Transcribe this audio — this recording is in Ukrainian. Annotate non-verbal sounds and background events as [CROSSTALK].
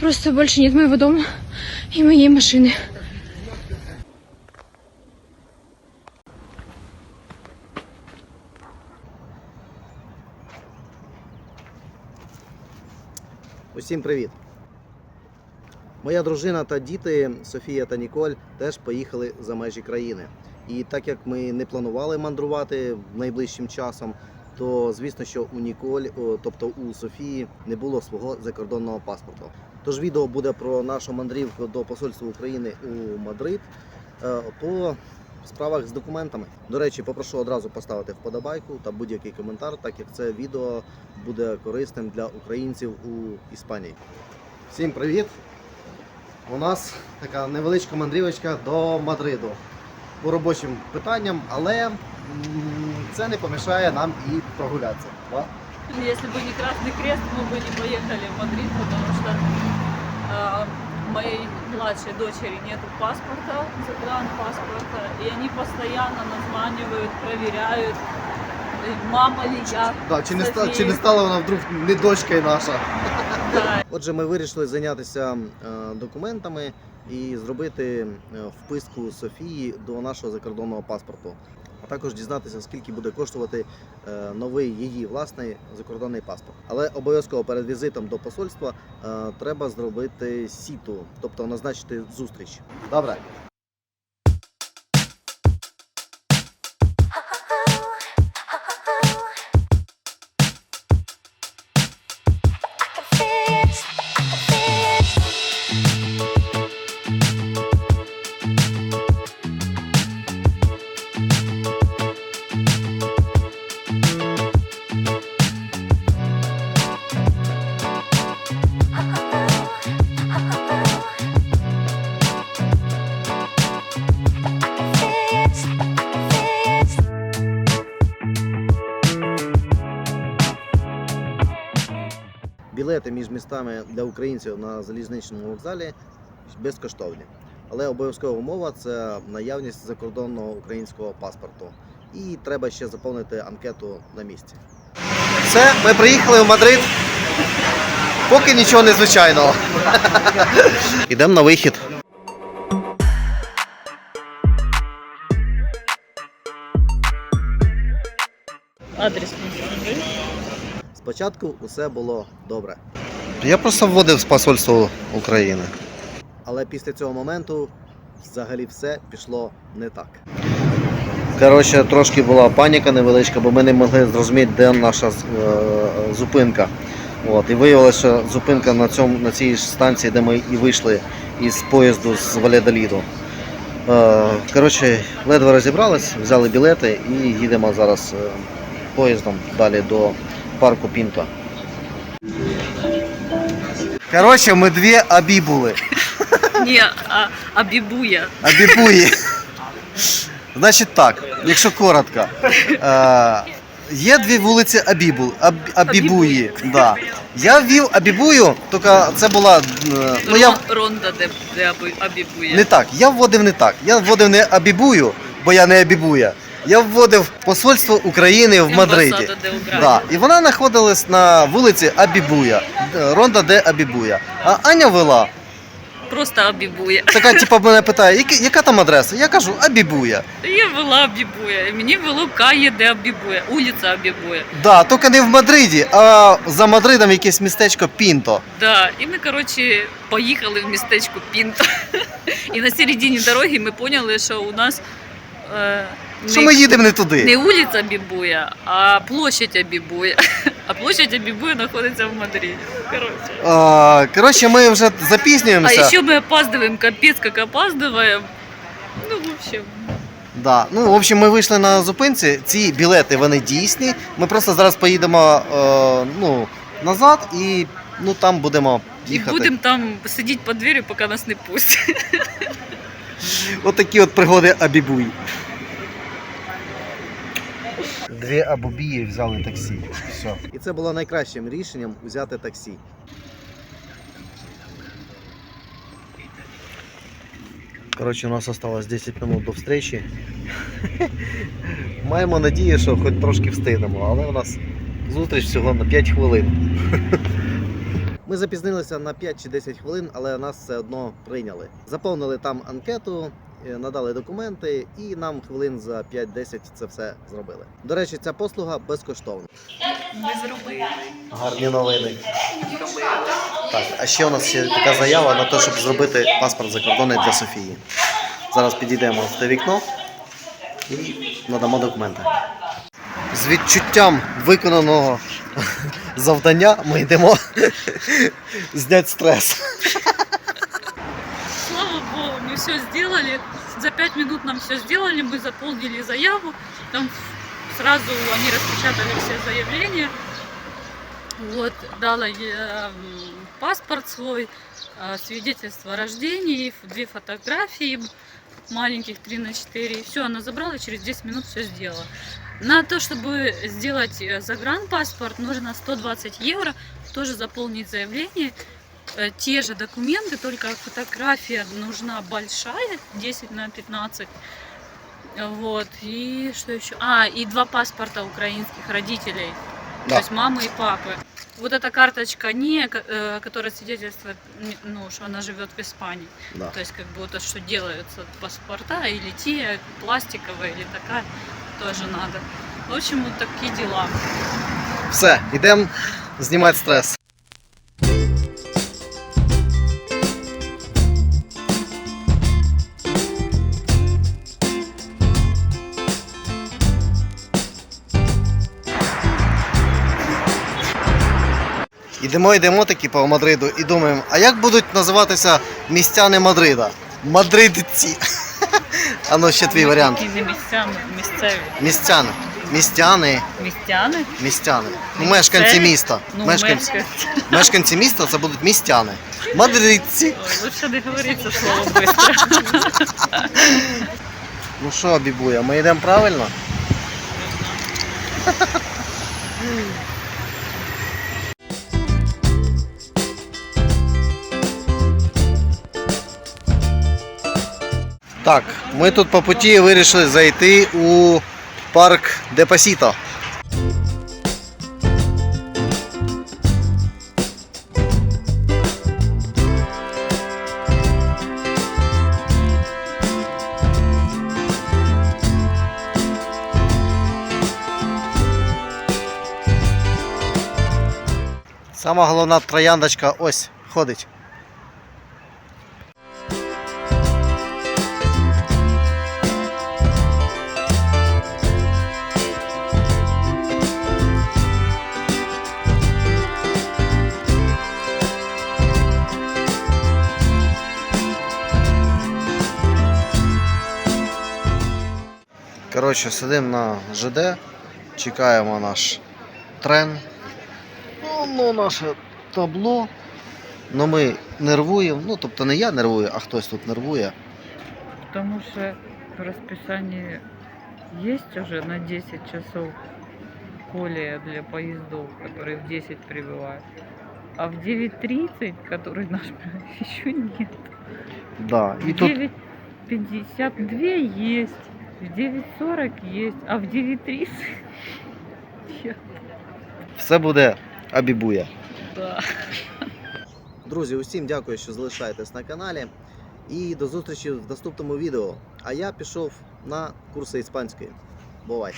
Просто больше нет моего дома и моей машины. Усім привіт! Моя дружина та діти Софія та Ніколь теж поїхали за межі країни. І так як ми не планували мандрувати найближчим часом, то звісно, що у Ніколь, тобто у Софії, не було свого закордонного паспорту. Тож відео буде про нашу мандрівку до посольства України у Мадрид е, по справах з документами. До речі, попрошу одразу поставити вподобайку та будь-який коментар, так як це відео буде корисним для українців у Іспанії. Всім привіт! У нас така невеличка мандрівочка до Мадриду по робочим питанням, але м, це не помішає нам і прогулятися. Да? Если бы не Красный Крест, мы бы не поехали в Мадрид, потому что э, моей младшей дочери нет паспорта, паспорта, и они постоянно названивают, проверяют, э, мама ли я. Да, чи, не ста, чи не стала вона вдруг не дочкою наша? [LAUGHS] Да. Отже, ми вирішили зайнятися е, документами і зробити е, вписку Софії до нашого закордонного паспорту, а також дізнатися, скільки буде коштувати е, новий її власний закордонний паспорт. Але обов'язково перед візитом до посольства е, треба зробити сіту, тобто назначити зустріч. Добре. Білети між містами для українців на залізничному вокзалі безкоштовні. Але обов'язкова умова це наявність закордонного українського паспорту. І треба ще заповнити анкету на місці. Все, ми приїхали в Мадрид. Поки нічого незвичайного. [LAUGHS] Ідемо на вихід. Адрес. Спочатку усе було добре. Я просто вводив з посольства України. Але після цього моменту взагалі все пішло не так. Коротше, трошки була паніка невеличка, бо ми не могли зрозуміти, де наша е, зупинка. От, і виявилося, що зупинка на, цьому, на цій ж станції, де ми і вийшли із поїзду з Валядоліду. Е, коротше, ледве розібрались, взяли білети і їдемо зараз е, поїздом далі до парку Пінто. Коротше, ми дві абібули. Не, а, а Бибуя. Абібуї. Значить так, якщо коротко. Е, є дві вулиці Абібул, Аб, Абібуї. Да. Я ввів Абібую, тільки це була. е, Ну, я, Ронда де, де Абибуя. не так, я вводив не так. Я вводив не Абібую, бо я не Абібуя. Я вводив посольство України в Мадриді. Да. І вона знаходилась на вулиці Абібуя, Ронда де Абібуя. А Аня вела. Просто Абибуя. Така, типу, [LAUGHS] мене питає, «Які- яка там адреса? Я кажу, Абібуя. Я вела Абибуя. І мені вело Кає де Абибуя. Улиця Абибуя. Да, тільки не в Мадриді, а за Мадридом якесь містечко Пінто. Да, і ми, коротше, поїхали в містечко Пінто. [LAUGHS] І на середині дороги ми поняли, що у нас е, Що не, ми їдемо не туди. не вулиця Бібуя, а площадь Абібуя. [LAUGHS] А площадь Абібуя знаходиться в Мадриді. Коротше. А, коротше, ми вже А запізнюємося. еще мы опаздываем, капец как опаздываем. Ну, в общем, Да. Ну, в общем, ми вийшли на зупинці. Ці білети вони дійсні. Ми просто зараз поїдемо е, ну, назад і ну, там будемо и їхати. будем там сидеть под дверью, пока нас не пустят. [LAUGHS] От такі от пригоди Абібуї. Дві абубії взяли таксі. Все. І це було найкращим рішенням взяти таксі. Коротше, у нас осталось 10 минут до встречі. [LAUGHS] Маємо надію, що хоч трошки встигнемо, але у нас зустріч всього на 5 хвилин. [LAUGHS] Ми запізнилися на 5 чи 10 хвилин, але нас все одно прийняли. Заповнили там анкету, надали документи, і нам хвилин за 5-10 це все зробили. До речі, ця послуга безкоштовна. Ми зробили. Гарні новини. Так, а ще у нас ще така заява на те, щоб зробити паспорт закордонний для Софії. Зараз підійдемо в те вікно і надамо документи. З відчуттям виконаного [LAUGHS] завдання ми йдемо [LAUGHS] зняти стрес. Все сделали. За пять минут нам все сделали, мы заполнили заяву. Там сразу они распечатали все заявления. Вот, дала я, паспорт свой, а, свидетельство о рождении, две фотографии маленьких 3 на 4. Все, она забрала, через 10 минут все сделала. На то, чтобы сделать э, загранпаспорт, нужно 120 евро, тоже заполнить заявление те же документы, только фотография нужна большая, 10 на 15. Вот, и что еще? А, и два паспорта украинских родителей, Да. то есть мамы и папы. Вот эта карточка не, э, которая свидетельствует, ну, что она живет в Испании. Да. То есть, как бы вот что делаются паспорта, или те, пластиковые, или такая, тоже надо. В общем, вот такие дела. Все, йдемо знімати стрес. Йдемо, йдемо таки по Мадриду і думаємо, а як будуть називатися містяни Мадрида? Мадридці. [LAUGHS] А ну ще твій варіант. Місцеві. Містяни. Містяни. Містяни? Містяни. Ну, мешканці міста. Ну, мешканці, мешканці. мешканці міста це будуть містяни. Мадридці. Лучше не говориться слово быстро. Ну що, бібуя, ми йдемо правильно? Так, ми тут по путі вирішили зайти у парк Депасіто. Сама головна трояндочка ось ходить. Коротше, сидимо на ЖД, чекаємо наш трен. Ну, ну, наше табло. Ну ми нервуємо. Ну, тобто не я нервую, а хтось тут нервує. Потому что в расписании есть уже на 10 часов колея для поездов, которые в 10 прибывают. А в 9.30, который наш, [LAUGHS] еще нет. Да. І В тут 9.52 есть, В 9.40 есть, а в 9.30 все буде абібуя. Да. Друзі, усім дякую, що залишаєтесь на каналі. І до зустрічі в наступному відео. А я пішов на курси іспанської. Бувай!